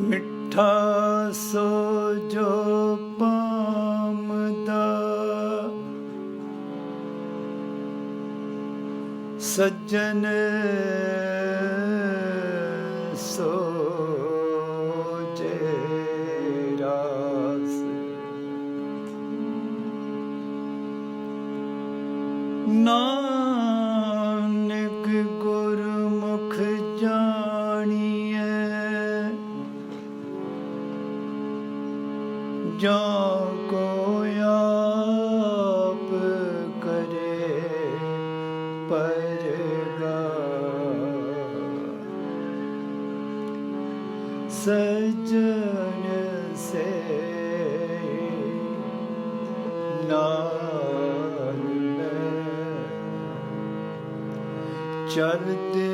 ਮਿੱਠਾ ਸੋ ਜੋ ਪਾਮਦਾ ਸੱਜਣ ਸੋ ਪਰਗਾ ਸਜਣ ਸੇ ਨਾਲ ਮੈਂ ਚਲਦੇ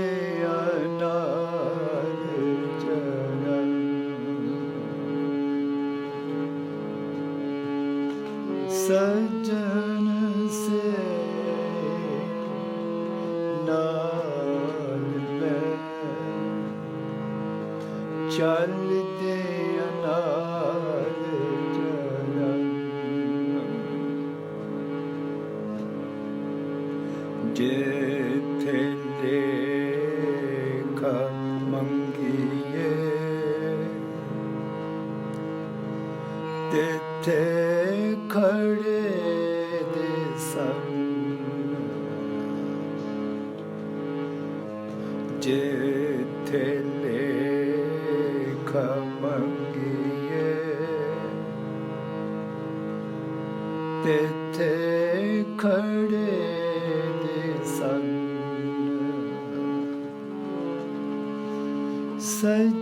ਜਿਥੇ ਲੇਖ ਮੰਗੀਏ ਤਿਥੇ ਖੜੇ ਦੇ ਸੰਗ ਜਿਥੇ ਲੇਖ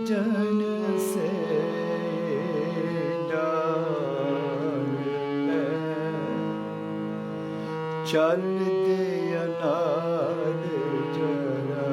ਸਜਣ ਸੇ ਨਾਲ ਮੈਂ ਚੱਲਦੇ ਅਨਾਰ ਜਰਾ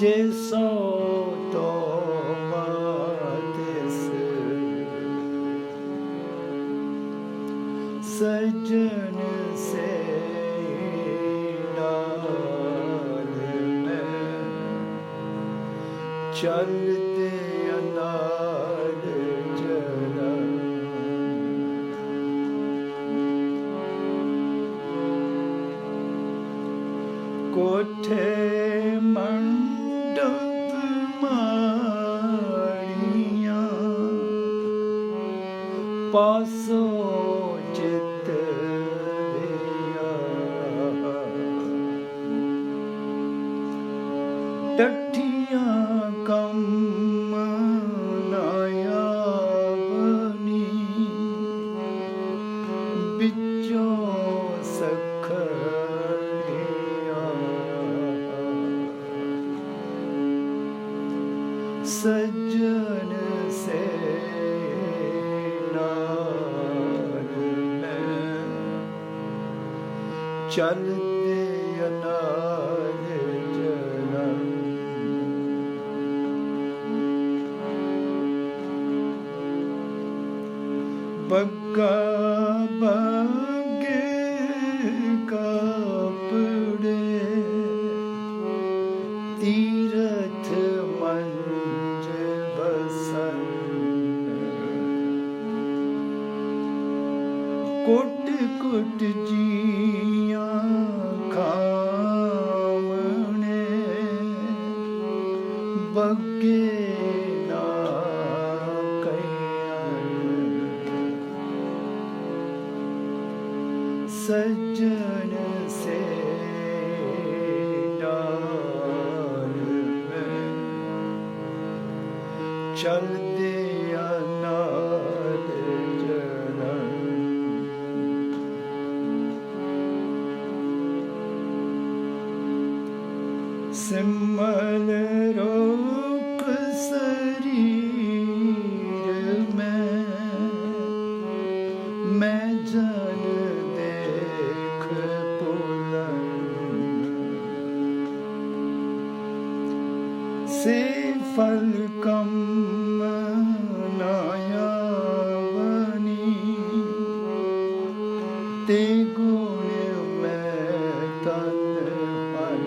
ਜੇ ਸੋ ਤੋ ਮਾਤਿਸ ਸਜਣ ਪਾਸੋ ਚਿਤ ਲਿਆ ਟੱਠੀਆਂ ਕੰਮ ਨਾਇਆ ਬਨੀ ਵਿੱਚੋਂ ਸਖਲੀਆਂ ਸਜਣ ਸੇ ਨਾਲ ਚੱਲਦੇ ਅਨਾਰ ਜਨਮ। ਬੱਗਾ ਬਾਗੇ ਕੁੱਟ ਕੁੱਟ ਜੀਆਂ ਖਾਮਣੇ ਬੱਗੇ ਨਾ ਕਈਆਂ ਸਜਣ ਸੇ ਨਾਲ ਮੈਂ ਚਲਦੇ ਤੇ ਗੁਣ ਮੈਂ ਤਨ ਮਨ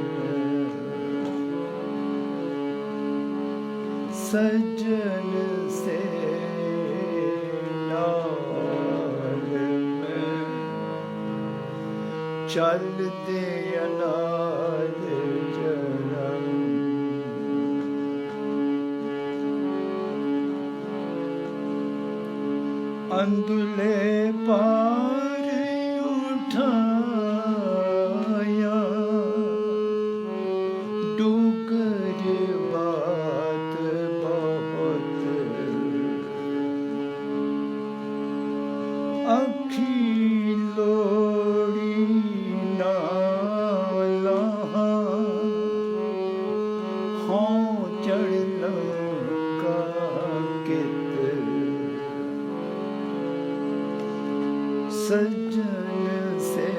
ਸਜਣ ਸੇ ਨਾਲ ਮੈਂ ਚੱਲਦੇ ਅਨਾਦ ਜਨਮ ਅੰਦੁਲੇ ਪਾਰ ਸਜਣ ਸੇ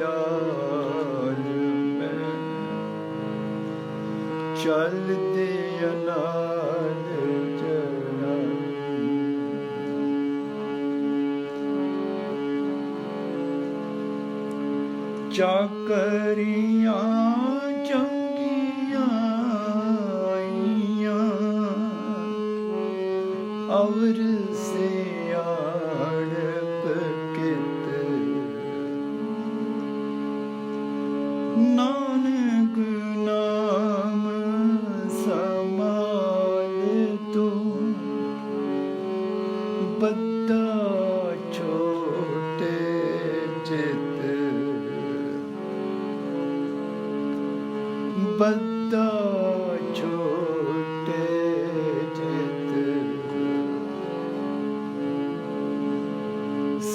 ਨਾਲ ਮੈਂ ਚੱਲਦੇ ਅਨਾਦ ਜਨਮ ਚਾਕਰੀਆਂ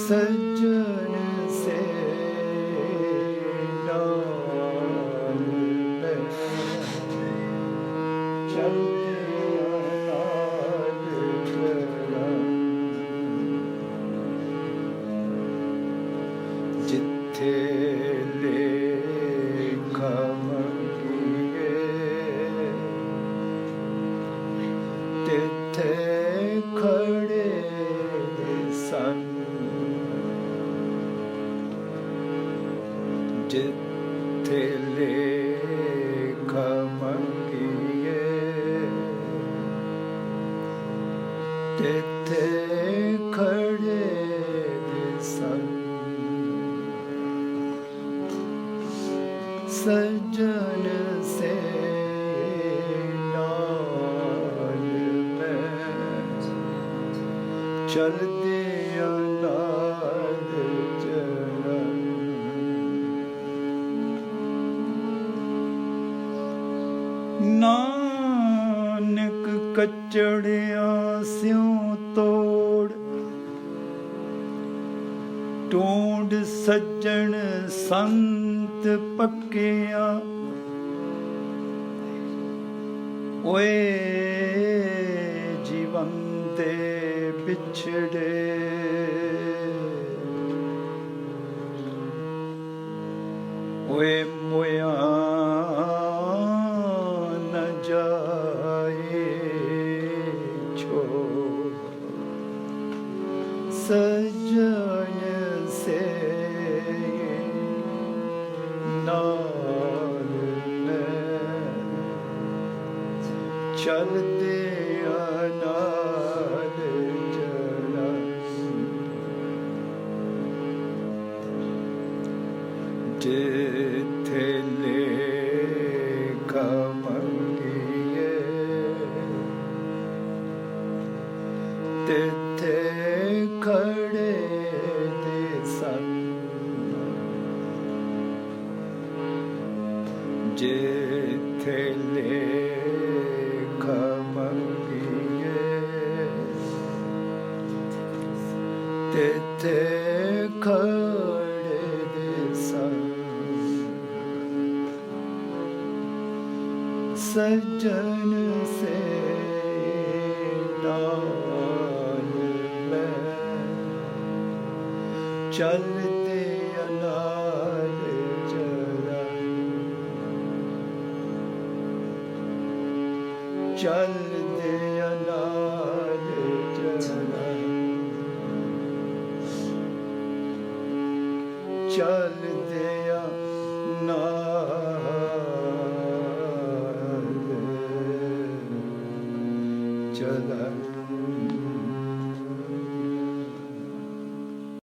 ਸਜਣ ਸੇ ਨਾਲ ਚਲਦੇ ਅਨਾਦ ਜਿੱਥੇ ਦੇ ਤਿੱਥੇ ਖੜੇ ਸਨ ਸਜਣ ਸੇ ਨਾਲ ਮੈਂ ਚਲਦੇ ਅਨਾਦ ਜਨਮ ਨਾਨਕ ਕਚੜਿਆ ਸਿਉ ਤੋੜ। ਟੋਂਡ ਸੱਜਣ ਸੰਤ ਪੱਕਿਆ। ਓਏ ਜੀਵਨ ਦੇ ਵਿਛੜੇ ਜਿੱਥੇ ਲੇਖ ਮੰਗੀਏ ਤਿੱਥੇ ਖੜੇ ਜਰਾ ਚੱਲਦੇ ਨਾਲ